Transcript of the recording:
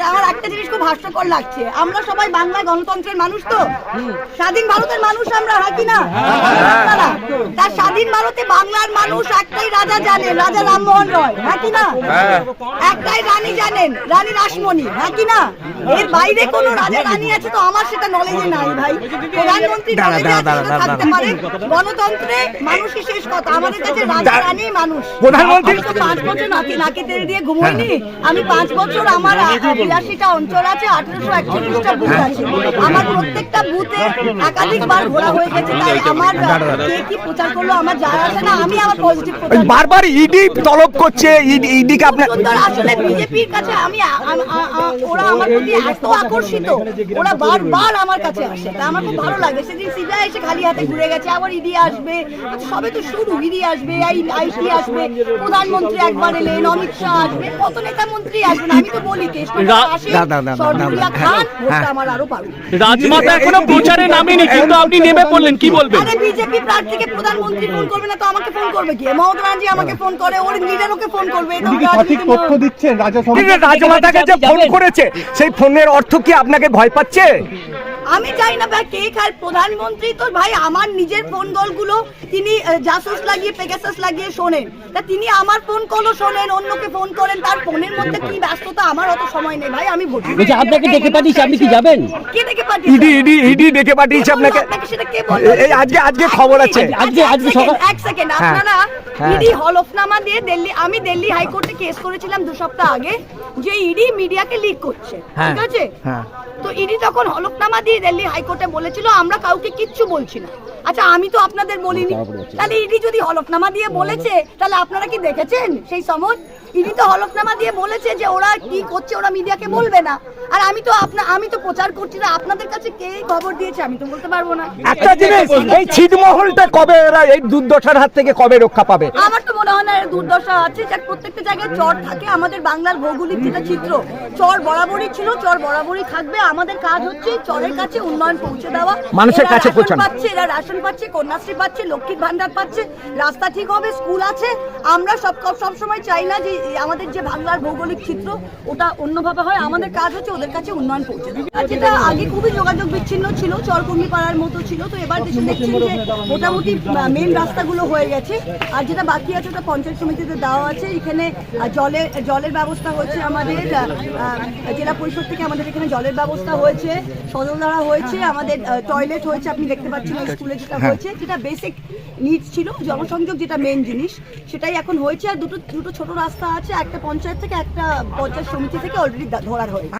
আমার একটা জিনিস খুব হাস্যকর লাগছে। আমরা সবাই বাংলা গণতন্ত্রের মানুষ তো। স্বাধীন ভারতের মানুষ আমরা হ্যাঁ কি না? তার। স্বাধীন ভারতে বাংলার মানুষ একটাই রাজা জানেন রাজা রামমোহন রয় হ্যাঁ কি না? একটাই রানী জানেন রানী রাসমণি হ্যাঁ কি না? এর বাইরে কোন রাজা রানী আছে তো আমার সেটা নলেজে নাই ভাই। প্রধানমন্ত্রী থাকতে পারে। গণতন্ত্রে মানুষই শেষ কথা। আমাদের কাছে রাজা রানী মানুষ। প্রধানমন্ত্রী- পাঁচ বছর নাকি নাকি তেল দিয়ে ঘুমোইনি। আমি পাঁচ বছর আমার বিরাশিটা অঞ্চল আছে আঠারোশো একচল্লিশটা বুথ আছে। আমার প্রত্যেকটা বুথে একাধিকবার ঘোরা হয়ে গেছে তাই আমার কে কি প্রচার করল আমার যায় আসে না আমি আমার পজিটিভ বারবার ইডি তলব করছে ইডিকে আপনার সুন্দর আসলে বিজেপির কাছে আমি ওরা আমার প্রতি এত আকর্ষিত ওরা বারবার আমার কাছে আসে তা আমার খুব ভালো লাগে। সেদিন সিবিআই এসে খালি হাতে ঘুরে গেছে আবার ইডি আসবে আচ্ছা, সবে তো শুরু ইডি আসবে আইটি আসবে প্রধানমন্ত্রী একবার এলেন অমিত শাহ আসবে কত নেতা মন্ত্রী আসবেন আমি তো বলি কেষ্টর হ্যাঁ। পাবে। রাজমাতা এখনও প্রচারে নামেনি কিন্তু আপনি নেমে পড়লেন কি বলবেন? আরে বিজেপি প্রার্থীকে প্রধানমন্ত্রী ফোন করবে না তো আমাকে ফোন করবে কি? মমতা ব্যানার্জি আমাকে ফোন করে ওর লিডার ওকে ফোন করবে এটা কি সঠিক তথ্য দিচ্ছেন রাজা কিন্তু রাজমাতাকে যে ফোন করেছে সেই ফোনের অর্থ কি আপনাকে ভয় পাচ্ছে? আমি চাই না ভাই কে খায় প্রধানমন্ত্রী তো ভাই আমার নিজের ফোন কলগুলো তিনি জাসুস লাগিয়ে পেগাসাস লাগিয়ে শোনেন। তা তিনি আমার ফোন কলও শোনেন অন্যকে ফোন করেন তার ফোনের মধ্যে কি ব্যস্ততা আমার অত সময় নেই ভাই আমি ভোট বলছি আপনাকে ডেকে পাঠিয়েছি আপনি কি যাবেন? কে ডেকে পাঠিয়েছে? ইডি ইডি ইডি ডেকে পাঠিয়েছে আপনাকে। সেটা কে বলল? এই আজকে আজকে খবর আছে। আজকে- আজকে সকাল- এক সেকেন্ড হ্যাঁ, আপনারা হ্যাঁ। ইডি হলফনামা দিয়ে দিল্লি আমি দিল্লি হাইকোর্টে কেস করেছিলাম দু সপ্তাহ আগে যে ইডি মিডিয়াকে লিক করছে হ্যাঁ, ঠিক আছে? হ্যাঁ। ইডি তখন হলফনামা দিয়ে দিল্লি হাইকোর্টে বলেছিল আমরা কাউকে কিচ্ছু বলছি না। আচ্ছা আমি তো আপনাদের বলিনি। তাহলে ইডি যদি হলফনামা দিয়ে বলেছে তাহলে আপনারা কি দেখেছেন সেই সময়? ইডি তো হলফনামা দিয়ে বলেছে যে ওরা কি করছে ওরা মিডিয়াকে বলবে না। আর আমি তো আপনা আমি তো প্রচার করছি না। আপনাদের কাছে কে খবর দিয়েছে আমি তো বলতে পারব না। একটা জিনিস এই ছিটমহলটা কবে এরা এই দুর্দশার হাত থেকে কবে রক্ষা পাবে? আমার তো দুর্দশা আছে যার প্রত্যেকটা জায়গায় চর থাকে। আমাদের বাংলার ভৌগোলিক যেটা চিত্র চর বরাবরই ছিল চর বরাবরই থাকবে। আমাদের কাজ হচ্ছে চরের কাছে উন্নয়ন পৌঁছে দেওয়া। মানুষের কাছে পৌঁছানো। পাচ্ছে এরা রেশন পাচ্ছে কন্যাশ্রী পাচ্ছে লক্ষ্মীর ভান্ডার পাচ্ছে রাস্তা ঠিক হবে স্কুল আছে। আমরা সব সব সময় চাই না যে আমাদের যে বাংলার ভৌগোলিক চিত্র ওটা অন্যভাবে হয়। আমাদের কাজ হচ্ছে ওদের কাছে উন্নয়ন পৌঁছে দেওয়া। যেটা আগে খুবই যোগাযোগ বিচ্ছিন্ন ছিল চরকর্মী পাড়ার মতো ছিল। তো এবার দেশে দেখছেন যে মোটামুটি মেন রাস্তাগুলো হয়ে গেছে। আর যেটা বাকি আছে পঞ্চায়েত সমিতিতে দেওয়া আছে। এখানে জলের জলের ব্যবস্থা হয়েছে আমাদের জেলা পরিষদ থেকে আমাদের এখানে জলের ব্যবস্থা হয়েছে সজলধারা হয়েছে আমাদের টয়লেট হয়েছে আপনি দেখতে পাচ্ছেন স্কুলে যেটা হয়েছে। যেটা বেসিক নিড ছিল জনসংযোগ যেটা মেন জিনিস সেটাই এখন হয়েছে। আর দুটো দুটো ছোট রাস্তা আছে একটা পঞ্চায়েত থেকে একটা পঞ্চায়েত সমিতি থেকে অলরেডি ধরার হয়েছে।